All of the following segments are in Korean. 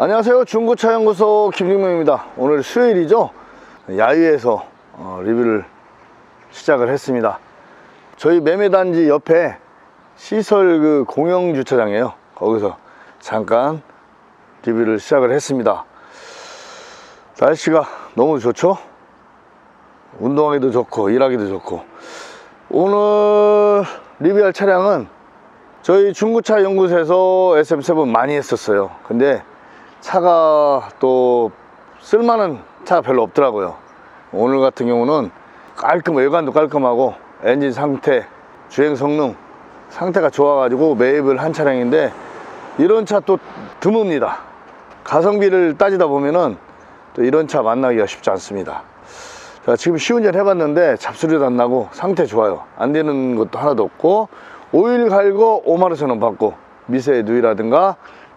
안녕하세요. 중고차 연구소 김중명입니다. 오늘 수요일이죠? 야유에서 어, 리뷰를 시작을 했습니다. 저희 매매단지 옆에 시설 그 공영 주차장이에요. 거기서 잠깐 리뷰를 시작을 했습니다. 날씨가 너무 좋죠? 운동하기도 좋고 일하기도 좋고. 오늘 리뷰할 차량은 저희 중고차 연구소에서 SM7 많이 했었어요. 근데 차가 또 쓸만한 차가 별로 없더라고요. 오늘 같은 경우는 깔끔 외관도 깔끔하고 엔진 상태 주행 성능 상태가 좋아가지고 매입을 한 차량인데 이런 차 또 드뭅니다. 가성비를 따지다 보면은 또 이런 차 만나기가 쉽지 않습니다. 자, 지금 시운전 해봤는데 잡소리도 안 나고 상태 좋아요. 안 되는 것도 하나도 없고 오일 갈고 5만원천원 받고 미세 누이라든가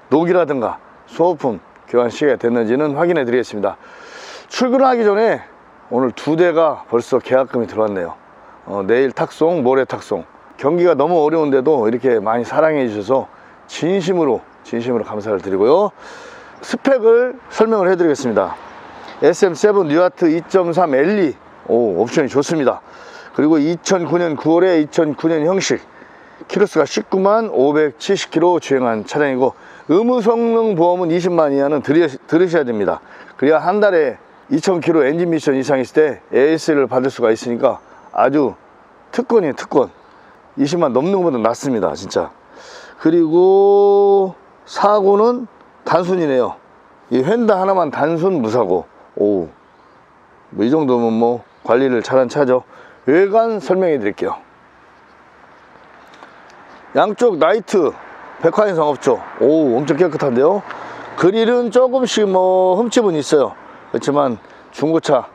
녹이라든가 소모품 교환 시기가 됐는지는 확인해 드리겠습니다. 출근하기 전에 오늘 두 대가 벌써 계약금이 들어왔네요. 어, 내일 탁송 모레 탁송. 경기가 너무 어려운데도 이렇게 많이 사랑해 주셔서 진심으로 진심으로 감사를 드리고요. 스펙을 설명을 해 드리겠습니다. SM7 뉴아트 2.3 LE 오 옵션이 좋습니다. 그리고 2009년 9월에 2009년 형식 키로수가 19만 570km 주행한 차량이고 의무 성능 보험은 20만 이하는 들으, 들으셔 야 됩니다. 그래야 한 달에 2000km 엔진 미션 이상 있을 때 AS를 받을 수가 있으니까 아주 특권이에요 특권. 20만 넘는 것보다 낫습니다 진짜. 그리고 사고는 단순이네요. 이 휀다 하나만 단순 무사고. 오, 뭐이 정도면 뭐 관리를 잘한 차죠. 외관 설명해 드릴게요 양쪽 나이트 백화 현상 없죠 오 엄청 깨끗한데요? 그릴은 조금씩 뭐 흠집은 있어요. 그렇지만 중고차라고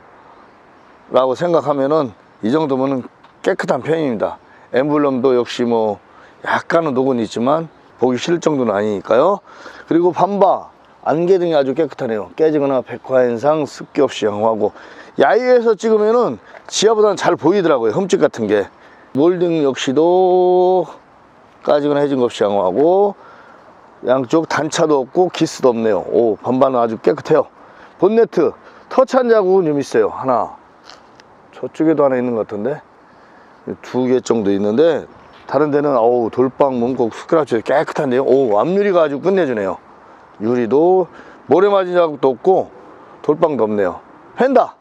생각하면은 이 정도면은 깨끗한 편입니다. 엠블럼도 역시 뭐 약간은 녹은 있지만 보기 싫을 정도는 아니니까요. 그리고 반바 안개 등이 아주 깨끗하네요. 깨지거나 백화현상 습기 없이 양호하고. 야외에서 찍으면은 지하보다는 잘 보이더라고요. 흠집 같은 게. 몰딩 역시도 까지거나 해진 것 양호하고 양쪽 단차도 없고 기스도 없네요. 오 반반은 아주 깨끗해요. 본네트 터치한 자국은 좀 있어요. 하나. 저쪽에도 하나 있는 것 같은데? 두 개 정도 있는데 다른 데는 어우 돌방 문콕 스크라치 깨끗한데요. 오 앞유리가 아주 끝내주네요. 유리도 모래 맞은 자국도 없고 돌방도 없네요. 펜다!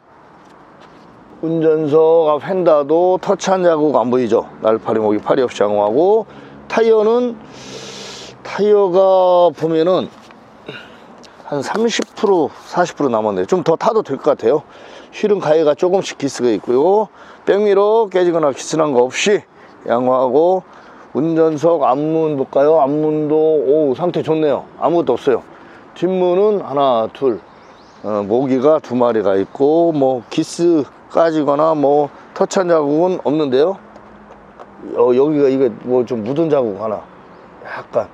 운전석 앞 펜다도 터치한 자국 안 보이죠? 날파리 목이 팔이 없이 양호하고 타이어는 타이어가 보면은 한 30% 40% 남았네요. 좀 더 타도 될 것 같아요. 휠은 가해가 조금씩 기스가 있고요. 백미러 깨지거나 기스난 거 없이 양호하고 운전석 앞문 볼까요? 앞문도 오 상태 좋네요. 아무것도 없어요. 뒷문은 하나 둘 어, 모기가 두 마리가 있고 뭐 기스 까지거나 뭐 터치한 자국은 없는데요 어, 여기가 이게 뭐좀 묻은 자국 하나. 약간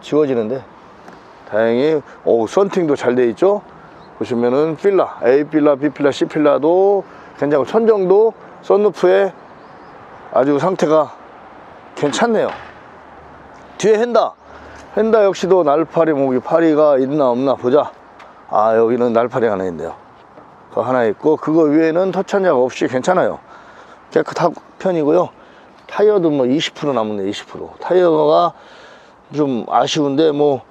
지워지는데? 다행히 오 썬팅도 잘 돼 있죠? 보시면은 필라 A 필라 B 필라 C 필라도 괜찮고 천정도 썬루프에 아주 상태가 괜찮네요. 뒤에 헨다. 헨다 역시도 날파리 목이 파리가 있나 없나 보자. 아 여기는 날파리 하나 있네요. 그 하나 있고 그거 위에는 터치한 적 없이 괜찮아요. 깨끗한 편이고요 타이어도 뭐 20% 남았네 20% 타이어가 좀 아쉬운데 뭐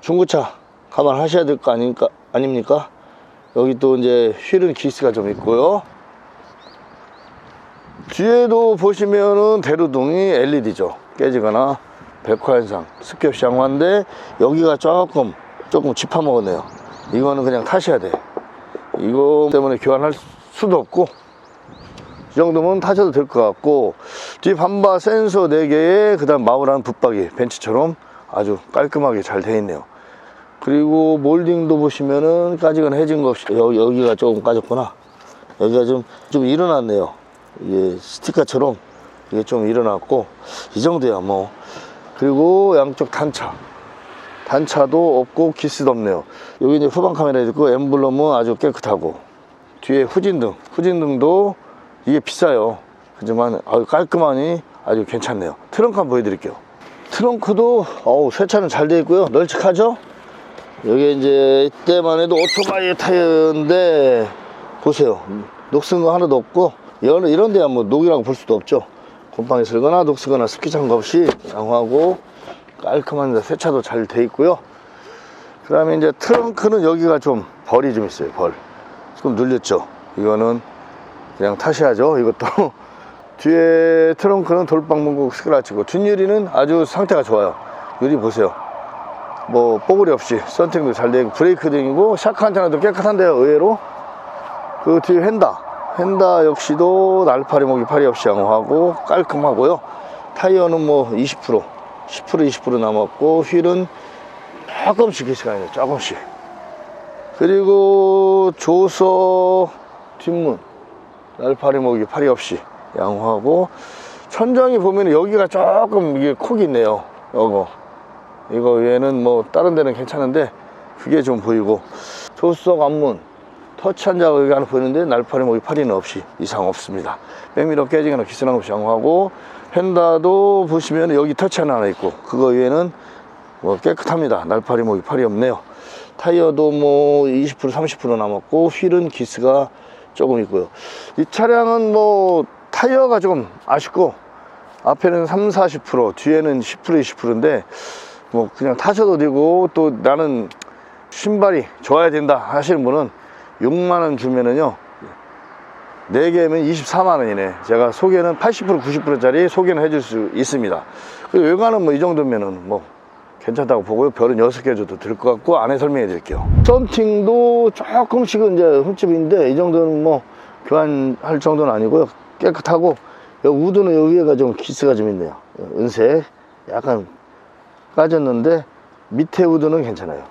중고차 감안하셔야 될 거 아닙니까 아닙니까? 여기 또 이제 휠은 기스가 좀 있고요. 뒤에도 보시면은 대루등이 LED죠. 깨지거나 백화현상 없이 양호한데 여기가 조금 조금 짚어먹었네요. 이거는 그냥 타셔야 돼. 이거 때문에 교환할 수도 없고. 이 정도면 타셔도 될 것 같고 뒤 반바 센서 4개에 그 다음 마우라는 붙박이 벤츠처럼 아주 깔끔하게 잘 되어 있네요. 그리고 몰딩도 보시면은 까지거나 해진 거 없이 여, 여기 가 조금 까졌구나. 여기가 좀, 좀 일어났네요. 이게 스티커처럼 이게 좀 일어났고 이 정도야 뭐. 그리고 양쪽 단차. 단차도 없고 기스도 없네요. 여기 이제 후방 카메라 있고 엠블럼은 아주 깨끗하고 뒤에 후진등. 후진등도 이게 비싸요. 하지만 아주 깔끔하니 아주 괜찮네요. 트렁크 한번 보여드릴게요. 트렁크도 어우 세차는 잘 되어 있고요. 널찍하죠? 여기 이제 이때만 해도 오토바이 타이어인데 보세요. 녹슨 거 하나도 없고 이런, 데야 뭐 녹이라고 볼 수도 없죠. 곰팡이 슬거나 녹슬거나 습기 찬거 없이 양호하고 깔끔한 세차도 잘 돼 있고요. 그 다음에 이제 트렁크는 여기가 좀 벌이 좀 있어요 벌. 조금 눌렸죠? 이거는 그냥 타셔야죠 이것도. 뒤에 트렁크는 돌방 문국 스크라치고 뒷유리는 아주 상태가 좋아요. 유리 보세요. 뭐 뽀글이 없이 썬팅도 잘 되고 브레이크 등이고 샤크 안테나도 깨끗한데요 의외로. 그 뒤에 휀다. 휀다 역시도 날파리 목이 파리 없이 양호하고 깔끔하고요. 타이어는 뭐 20% 10% 20% 남았고 휠은 조금씩 있네요 조금씩. 그리고 조서 뒷문 날파리 목이 파리 없이 양호하고 천장이 보면 여기가 조금 이게 콕이 있네요 요거. 이거 외에는 뭐 다른 데는 괜찮은데 그게 좀 보이고. 조수석 앞문 터치한 여기 하나 보이는데 날파리 목이 파리는 없이 이상 없습니다. 백미러 깨지거나 기스난 없이 양호하고 펜다도 보시면 여기 터치 하나 있고 그거 외에는 뭐 깨끗합니다. 날파리 목이 파리 없네요. 타이어도 뭐 20% 30% 남았고 휠은 기스가 조금 있고요. 이 차량은 뭐 타이어가 조금 아쉽고 앞에는 3, 40% 뒤에는 10% 20%인데 뭐 그냥 타셔도 되고 또 나는 신발이 좋아야 된다 하시는 분은 6만원 주면은요 4개면 24만원이네. 제가 소개는 80% 90%짜리 소개는 해줄 수 있습니다. 외관은 뭐 이 정도면은 뭐 괜찮다고 보고요. 별은 6개 줘도 될 것 같고 안에 설명해 드릴게요. 썬팅도 조금씩은 이제 흠집인데 이 정도는 뭐 교환할 정도는 아니고요. 깨끗하고 우드는 여기 위에가 좀 기스가 좀 있네요. 은색. 약간 까졌는데 밑에 우드는 괜찮아요.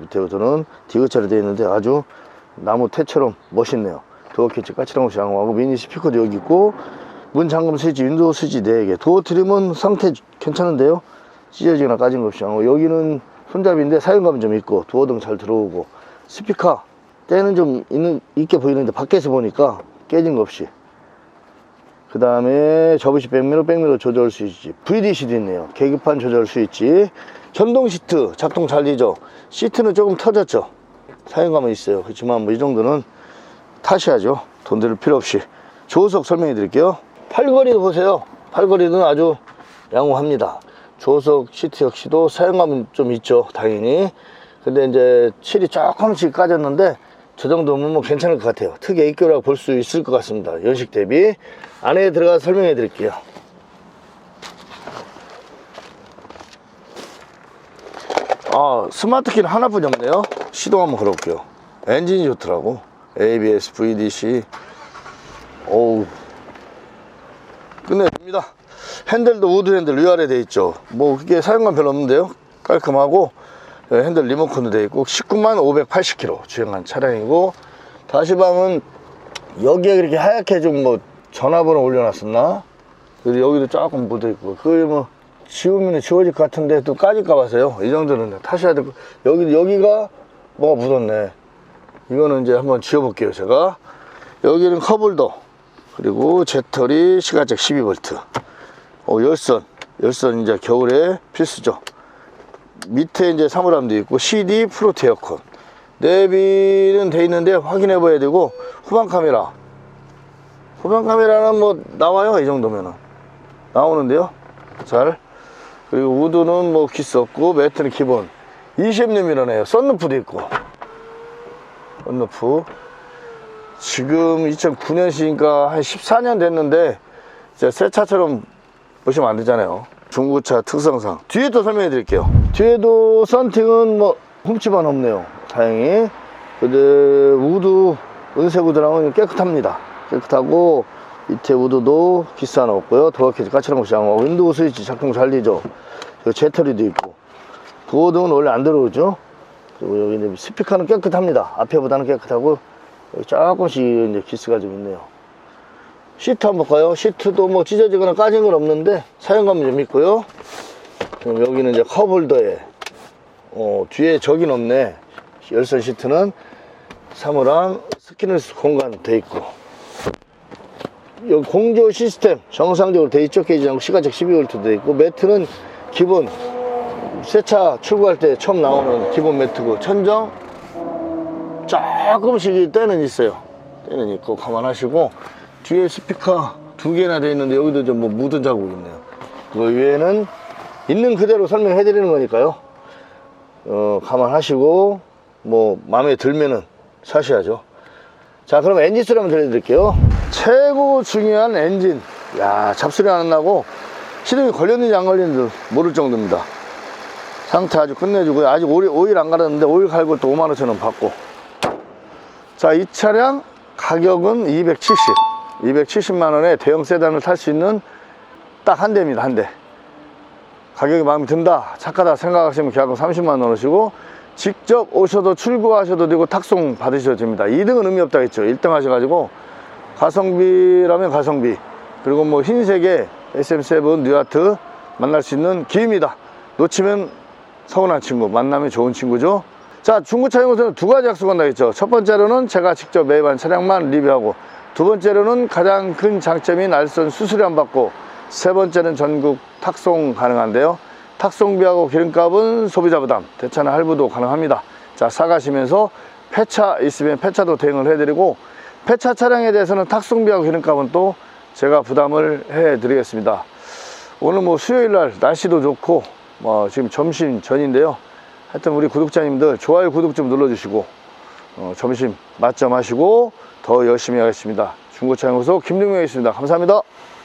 밑에 우드는 디귿자로 되어 있는데 아주 나무 태처럼 멋있네요. 도어 캐치 까칠한 것이 양호하고 미니 스피커도 여기 있고 문 잠금 스위치 윈도우 스위치 4개. 도어 트림은 상태 괜찮은데요 찢어지거나 까진 것 없이. 양호 여기는 손잡이인데 사용감은 좀 있고 도어등 잘 들어오고. 스피커 때는 좀 있는, 있게 보이는데 밖에서 보니까 깨진 거 없이. 그 다음에 접으시 백미러 백미러 조절 스위치. VDC도 있네요. 계기판 조절 스위치. 전동 시트 작동 잘 되죠? 시트는 조금 터졌죠? 사용감은 있어요. 그렇지만 뭐 이 정도는 타셔야죠. 돈 들일 필요 없이. 조석 설명해 드릴게요. 팔걸이도 보세요. 팔걸이는 아주 양호합니다 조석 시트 역시도 사용감은 좀 있죠 당연히. 근데 이제 칠이 조금씩 까졌는데 저 정도면 뭐 괜찮을 것 같아요. 특이 A교라고 볼 수 있을 것 같습니다. 연식 대비. 안에 들어가 서 설명해 드릴게요. 아 스마트키는 하나뿐이 없네요. 시동 한번 걸어볼게요. 엔진이 좋더라고. ABS, VDC 어우 핸들도 우드 핸들 위아래 돼 있죠. 뭐 그게 사용감 별로 없는데요. 깔끔하고 예, 핸들 리모컨도 돼 있고 19만 580km 주행한 차량이고 다시방은 여기에 그렇게 하얗게 좀 뭐 전화번호 올려놨었나? 그리고 여기도 조금 묻어 있고 그게 뭐 지우면 지워질 것 같은데 또 까질까 봐서요. 이 정도는 타셔야 되고 여기 여기가 뭐가 묻었네. 이거는 이제 한번 지워볼게요 제가. 여기는 컵홀더 그리고 재터리 시가적 12V 어, 열선. 열선 이제 겨울에 필수죠. 밑에 이제 사물함도 있고 CD 프로트 에어컨. 내비는 돼 있는데 확인해 봐야 되고 후방 카메라. 후방 카메라는 뭐 나와요 이 정도면은. 나오는데요. 잘. 그리고 우드는 뭐 기스 없고 매트는 기본. 20mm네요. 썬루프도 있고. 썬루프. 지금 2009년식이니까 한 14년 됐는데 새 차처럼 보시면 안 되잖아요. 중고차 특성상. 뒤에 또 설명해 드릴게요. 뒤에도 썬팅은 뭐 흠집은 없네요. 다행히. 근데 우드 은색 우드랑은 깨끗합니다. 깨끗하고 밑에 우드도 기스 하나 없고요. 도어캐지 까칠한 것이 양호하고 윈도우 스위치 작동 잘 되죠. 여기 재터리도 있고. 부어등은 원래 안 들어오죠. 그리고 여기 스피커는 깨끗합니다. 앞에보다는 깨끗하고 조금씩 이제 기스가 좀 있네요 시트 한번 볼까요? 시트도 뭐 찢어지거나 까진 건 없는데 사용감이 좀 있고요. 그럼 여기는 이제 컵홀더에 어, 뒤에 저긴 없네. 열선 시트는 사무랑 스키너스 공간 돼 있고 여기 공조 시스템 정상적으로 돼 있죠. 게이지하고 시가적 12V 돼 있고 매트는 기본 새 차 출고할 때 처음 나오는 기본 매트고 천정 조금씩 때는 있어요 때는 있고 감안하시고 뒤에 스피커 두 개나 돼 있는데 여기도 좀 뭐 묻은 자국이 있네요. 그 외에는 있는 그대로 설명해 드리는 거니까요. 어, 감안하시고 뭐 마음에 들면은 사셔야죠. 자 그럼 엔진 소리 한번 들려드릴게요. 최고 중요한 엔진. 야 잡소리 안 나고? 시동이 걸렸는지 안 걸렸는지 모를 정도입니다. 상태 아주 끝내주고요 아직 오일, 오일 안 갈았는데 오일 갈고 또 5만원천 받고. 자 이 차량 가격은 270 270만원에 대형 세단을 탈 수 있는 딱 한 대입니다 한 대. 가격이 마음에 든다 착하다 생각하시면 계약금 30만 원이시고 직접 오셔도 출고하셔도 되고 탁송 받으셔도 됩니다. 2등은 의미 없다 했죠. 1등 하셔가지고 가성비라면 가성비 그리고 뭐 흰색의 SM7 뉴아트 만날 수 있는 기회입니다. 놓치면 서운한 친구 만나면 좋은 친구죠. 자 중고차 연구소는 두 가지 약속 한다 했죠. 첫 번째로는 제가 직접 매입한 차량만 리뷰하고 두 번째로는 가장 큰 장점인 알선 수수료 안 받고 세 번째는 전국 탁송 가능한데요. 탁송비하고 기름값은 소비자 부담 대차나 할부도 가능합니다. 자 사가시면서 폐차 있으면 폐차도 대응을 해드리고 폐차 차량에 대해서는 탁송비하고 기름값은 또 제가 부담을 해 드리겠습니다. 오늘 뭐 수요일 날 날씨도 좋고 뭐 지금 점심 전인데요. 하여튼 우리 구독자님들 좋아요 구독 좀 눌러주시고 어, 점심 맛점 하시고 더 열심히 하겠습니다. 중고차 연구소 김동명이었습니다. 감사합니다